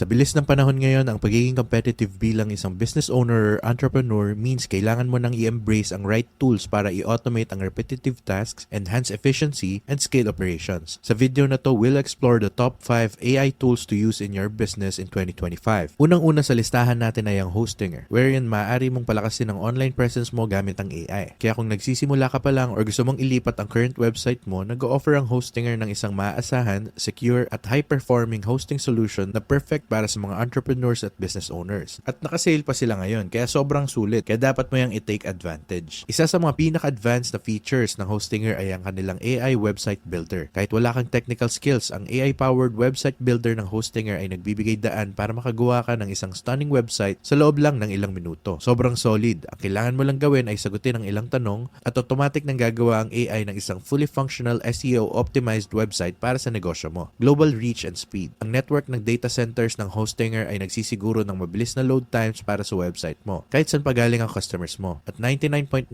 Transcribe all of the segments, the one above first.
Sa bilis ng panahon ngayon, ang pagiging competitive bilang isang business owner or entrepreneur means kailangan mo nang i-embrace ang right tools para i-automate ang repetitive tasks, enhance efficiency, and scale operations. Sa video na to, we'll explore the top 5 AI tools to use in your business in 2025. Unang-una sa listahan natin ay ang Hostinger, wherein maaari mong palakasin ang online presence mo gamit ang AI. Kaya kung nagsisimula ka pa lang or gusto mong ilipat ang current website mo, nag-offer ang Hostinger ng isang maaasahan, secure, at high-performing hosting solution na perfect para sa mga entrepreneurs at business owners. At nakasale pa sila ngayon, kaya sobrang sulit, kaya dapat mo yung i-take advantage. Isa sa mga pinaka-advanced na features ng Hostinger ay ang kanilang AI website builder. Kahit wala kang technical skills, ang AI-powered website builder ng Hostinger ay nagbibigay daan para makagawa ka ng isang stunning website sa loob lang ng ilang minuto. Sobrang solid. Ang kailangan mo lang gawin ay sagutin ang ilang tanong at automatic nang gagawa ang AI ng isang fully functional SEO-optimized website para sa negosyo mo. Global reach and speed. Ang network ng data centers ng Hostinger ay nagsisiguro ng mabilis na load times para sa website mo. Kahit saan pagaling ang customers mo. At 99.9%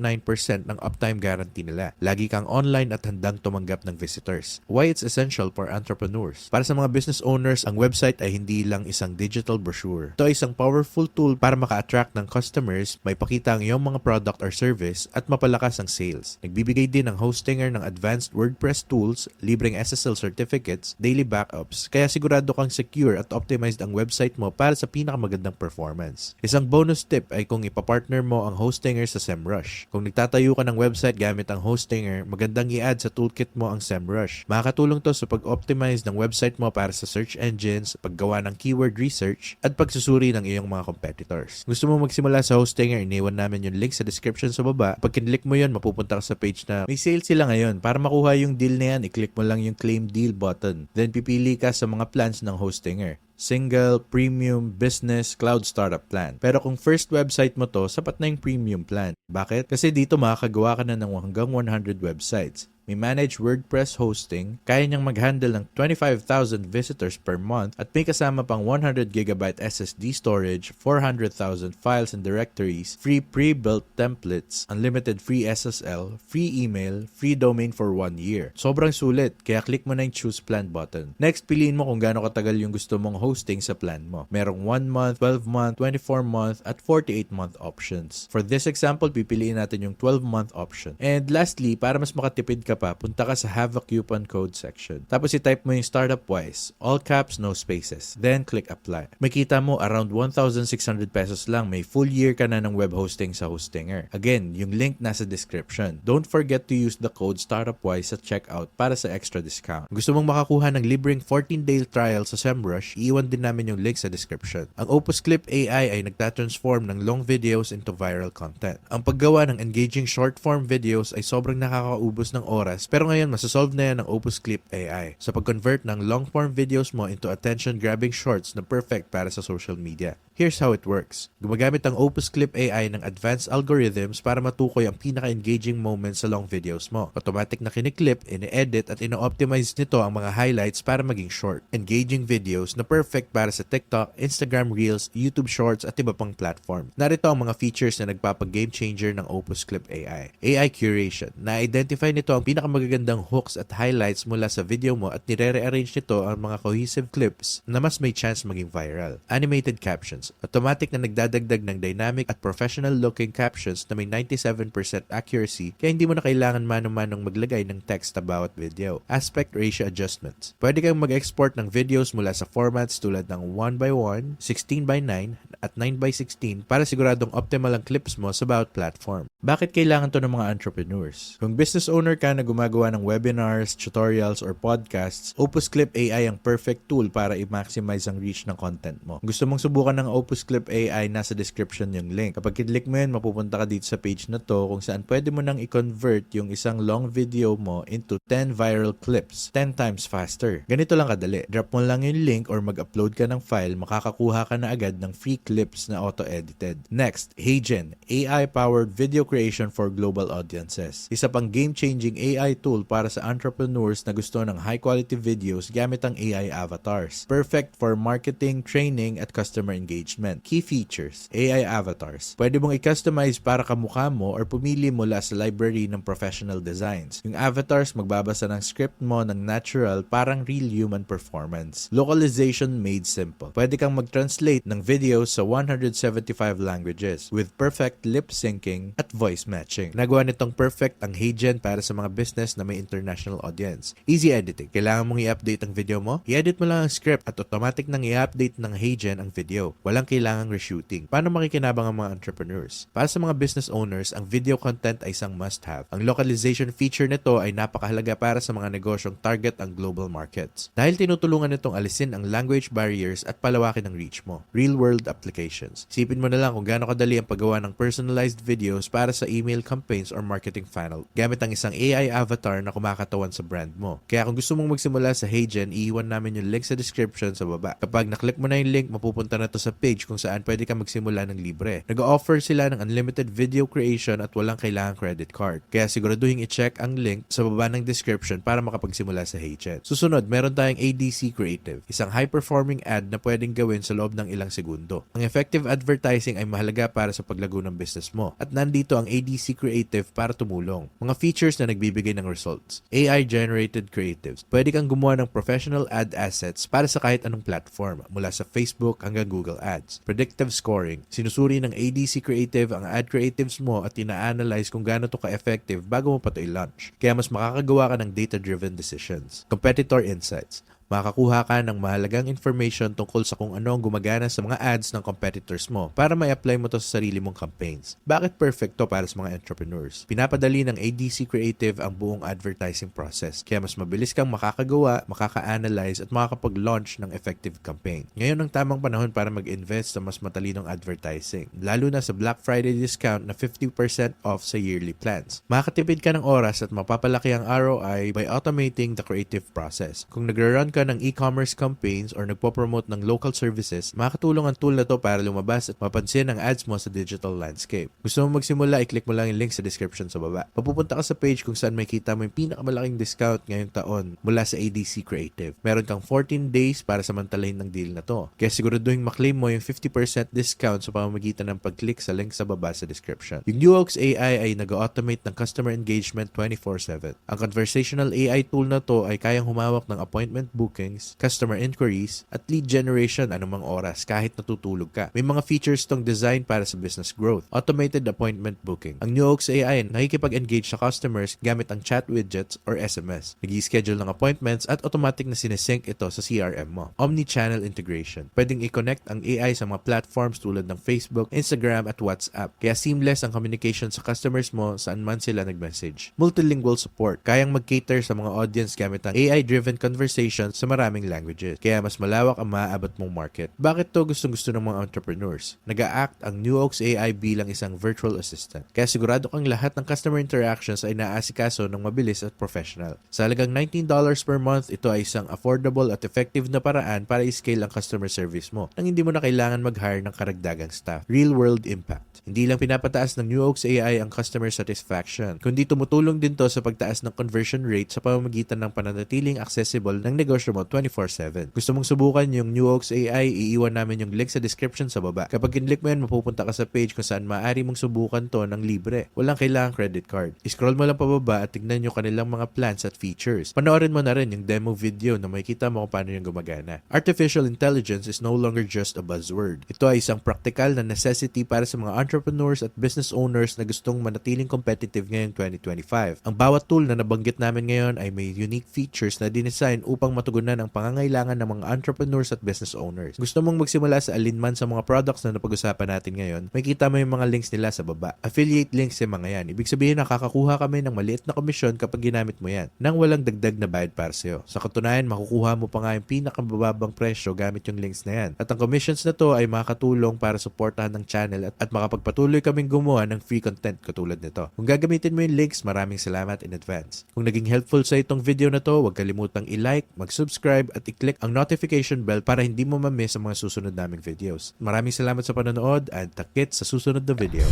ng uptime guarantee nila. Lagi kang online at handang tumanggap ng visitors. Why it's essential for entrepreneurs. Para sa mga business owners, ang website ay hindi lang isang digital brochure. Ito ay isang powerful tool para maka-attract ng customers, may pakita ang iyong mga product or service, at mapalakas ang sales. Nagbibigay din ang Hostinger ng advanced WordPress tools, libreng SSL certificates, daily backups, kaya sigurado kang secure at optimized ang website mo para sa pinakamagandang performance. Isang bonus tip ay kung ipapartner mo ang Hostinger sa SEMrush. Kung nagtatayo ka ng website gamit ang Hostinger, magandang i-add sa toolkit mo ang SEMrush. Makakatulong to sa pag-optimize ng website mo para sa search engines, paggawa ng keyword research, at pagsusuri ng iyong mga competitors. Gusto mo magsimula sa Hostinger, iniwan namin yung link sa description sa baba. Pag kinlik mo yun, mapupunta ka sa page na may sale sila ngayon. Para makuha yung deal na yan, i-click mo lang yung claim deal button. Then pipili ka sa mga plans ng Hostinger single, premium, business, cloud startup plan. Pero kung first website mo to, sapat na yung premium plan. Bakit? Kasi dito makakagawa ka na ng hanggang 100 websites. May manage WordPress hosting, kaya niyang mag-handle ng 25,000 visitors per month at may kasama pang 100GB SSD storage, 400,000 files and directories, free pre-built templates, unlimited free SSL, free email, free domain for one year. Sobrang sulit, kaya click mo na yung choose plan button. Next, piliin mo kung gaano katagal yung gusto mong hosting sa plan mo. Merong 1 month, 12 month, 24 month, at 48 month options. For this example, pipiliin natin yung 12 month option. And lastly, para mas makatipid ka pa, punta ka sa have a coupon code section. Tapos i-type mo yung startup wise, all caps, no spaces. Then click apply. Makita mo around 1,600 pesos lang may full year ka na ng web hosting sa Hostinger. Again, yung link nasa description. Don't forget to use the code startupwise sa checkout para sa extra discount. Gusto mong makakuha ng libreng 14-day trial sa SEMrush, iiwan din namin yung link sa description. Ang Opus Clip AI ay nagtatransform ng long videos into viral content. Ang paggawa ng engaging short form videos ay sobrang nakakaubos ng oras pero ngayon masasolve na yan ng Opus Clip AI sa pag-convert ng long form videos mo into attention grabbing shorts na perfect para sa social media. Here's how it works. Gumagamit ang Opus Clip AI ng advanced algorithms para matukoy ang pinaka-engaging moments sa long videos mo. Automatic na kiniklip, ini-edit at ino-optimize nito ang mga highlights para maging short. Engaging videos na perfect para sa TikTok, Instagram Reels, YouTube Shorts at iba pang platform. Narito ang mga features na nagpapag-game changer ng Opus Clip AI. AI Curation. Na-identify nito ang pinakamagagandang hooks at highlights mula sa video mo at nire-rearrange nito ang mga cohesive clips na mas may chance maging viral. Animated Captions. Automatic na nagdadagdag ng dynamic at professional looking captions na may 97% accuracy kaya hindi mo na kailangan mano-manong maglagay ng text sa bawat video. Aspect ratio adjustments. Pwede kang mag-export ng videos mula sa formats tulad ng 1x1, 16x9, at 9x16 para siguradong optimal ang clips mo sa bawat platform. Bakit kailangan to ng mga entrepreneurs? Kung business owner ka na gumagawa ng webinars, tutorials, or podcasts, Opus Clip AI ang perfect tool para i-maximize ang reach ng content mo. Gusto mong subukan ng Opus Clip AI, nasa description yung link. Kapag kinlik mo yun, mapupunta ka dito sa page na to kung saan pwede mo nang i-convert yung isang long video mo into 10 viral clips 10 times faster. Ganito lang kadali. Drop mo lang yung link or mag-upload ka ng file, makakakuha ka na agad ng free clips na auto-edited. Next, HeyGen, AI-powered video creation for global audiences. Isa pang game-changing AI tool para sa entrepreneurs na gusto ng high-quality videos gamit ang AI avatars. Perfect for marketing, training, at customer engagement. Key features, AI avatars. Pwede mong i-customize para kamukha mo or pumili mula sa library ng professional designs. Yung avatars magbabasa ng script mo ng natural parang real human performance. Localization made simple. Pwede kang mag-translate ng videos sa 175 languages with perfect lip syncing at voice matching. Nagawa nitong perfect ang HeyGen para sa mga business na may international audience. Easy editing. Kailangan mong i-update ang video mo? I-edit mo lang ang script at automatic nang i-update ng HeyGen ang video. Walang kailangang reshooting. Paano makikinabang ang mga entrepreneurs? Para sa mga business owners, ang video content ay isang must-have. Ang localization feature nito ay napakahalaga para sa mga negosyong target ang global markets. Dahil tinutulungan nitong alisin ang language barriers at palawakin ang reach mo. Real-world applications. Sipin mo na lang kung gaano kadali ang paggawa ng personalized videos para sa email campaigns or marketing funnel gamit ang isang AI avatar na kumakatawan sa brand mo. Kaya kung gusto mong magsimula sa HeyGen, iiwan namin yung link sa description sa baba. Kapag naklik mo na yung link, mapupunta na to sa page kung saan pwede ka magsimula ng libre. Nag-offer sila ng unlimited video creation at walang kailangang credit card. Kaya siguraduhin i-check ang link sa baba ng description para makapagsimula sa HeyGen. Susunod, meron tayong ADC Creative, isang high-performing ad na pwedeng gawin sa loob ng ilang segundo. Ang effective advertising ay mahalaga para sa paglago ng business mo. At nandito ang ADC Creative para tumulong. Mga features na nagbibigay ng results. AI-generated creatives. Pwede kang gumawa ng professional ad assets para sa kahit anong platform, mula sa Facebook hanggang Google Ads. Predictive scoring. Sinusuri ng ADC Creative ang ad creatives mo at ina-analyze kung gaano to ka-effective bago mo pa ito i-launch. Kaya mas makakagawa ka ng data-driven decisions. Competitor insights makakuha ka ng mahalagang information tungkol sa kung ano ang gumagana sa mga ads ng competitors mo para may apply mo to sa sarili mong campaigns. Bakit perfect to para sa mga entrepreneurs? Pinapadali ng ADC Creative ang buong advertising process kaya mas mabilis kang makakagawa, makaka-analyze at makakapag-launch ng effective campaign. Ngayon ang tamang panahon para mag-invest sa mas matalinong advertising, lalo na sa Black Friday discount na 50% off sa yearly plans. Makakatipid ka ng oras at mapapalaki ang ROI by automating the creative process. Kung nagre-run ka ng e-commerce campaigns or nagpo-promote ng local services, makakatulong ang tool na to para lumabas at mapansin ang ads mo sa digital landscape. Gusto mo magsimula, i-click mo lang yung link sa description sa baba. Papupunta ka sa page kung saan may kita mo yung pinakamalaking discount ngayong taon mula sa ADC Creative. Meron kang 14 days para samantalahin ng deal na to. Kaya siguraduhin maklaim mo yung 50% discount sa pamamagitan ng pag-click sa link sa baba sa description. Yung Nuox AI ay nag-automate ng customer engagement 24-7. Ang conversational AI tool na to ay kayang humawak ng appointment bookings, customer inquiries, at lead generation anumang oras kahit natutulog ka. May mga features tong design para sa business growth. Automated appointment booking. Ang Nuox AI nakikipag-engage sa customers gamit ang chat widgets or SMS. Nag-schedule ng appointments at automatic na sinesync ito sa CRM mo. Omni-channel integration. Pwedeng i-connect ang AI sa mga platforms tulad ng Facebook, Instagram, at WhatsApp. Kaya seamless ang communication sa customers mo saan man sila nag-message. Multilingual support. Kayang mag-cater sa mga audience gamit ang AI-driven conversations sa maraming languages. Kaya mas malawak ang maaabot mong market. Bakit to gustong gusto ng mga entrepreneurs? Nag-act ang New Oaks AI bilang isang virtual assistant. Kaya sigurado kang lahat ng customer interactions ay naaasikaso ng mabilis at professional. Sa halagang $19 per month, ito ay isang affordable at effective na paraan para i-scale ang customer service mo nang hindi mo na kailangan mag-hire ng karagdagang staff. Real world impact. Hindi lang pinapataas ng New Oaks AI ang customer satisfaction, kundi tumutulong din to sa pagtaas ng conversion rate sa pamamagitan ng pananatiling accessible ng negosyo mo 24-7. Gusto mong subukan yung New Oaks AI, iiwan namin yung link sa description sa baba. Kapag kinlik mo yan, mapupunta ka sa page kung saan maaari mong subukan to ng libre. Walang kailangang credit card. I-scroll mo lang pababa at tignan yung kanilang mga plans at features. Panoorin mo na rin yung demo video na makikita mo kung paano yung gumagana. Artificial intelligence is no longer just a buzzword. Ito ay isang practical na necessity para sa mga entrepreneurs at business owners na gustong manatiling competitive ngayong 2025. Ang bawat tool na nabanggit namin ngayon ay may unique features na dinesign upang matugunan ang pangangailangan ng mga entrepreneurs at business owners. Gusto mong magsimula sa alinman sa mga products na napag-usapan natin ngayon, may kita mo yung mga links nila sa baba. Affiliate links yung mga yan. Ibig sabihin nakakakuha kami ng maliit na komisyon kapag ginamit mo yan nang walang dagdag na bayad para sa'yo. Sa katunayan, makukuha mo pa nga yung pinakamababang presyo gamit yung links na yan. At ang commissions na to ay makakatulong para suportahan ng channel at, at makapagpatuloy kaming gumawa ng free content katulad nito. Kung gagamitin mo yung links, maraming salamat in advance. Kung naging helpful sa itong video na to, huwag kalimutang i-like, mag-subscribe at i-click ang notification bell para hindi mo ma-miss ang mga susunod naming videos. Maraming salamat sa panonood at takit sa susunod na video.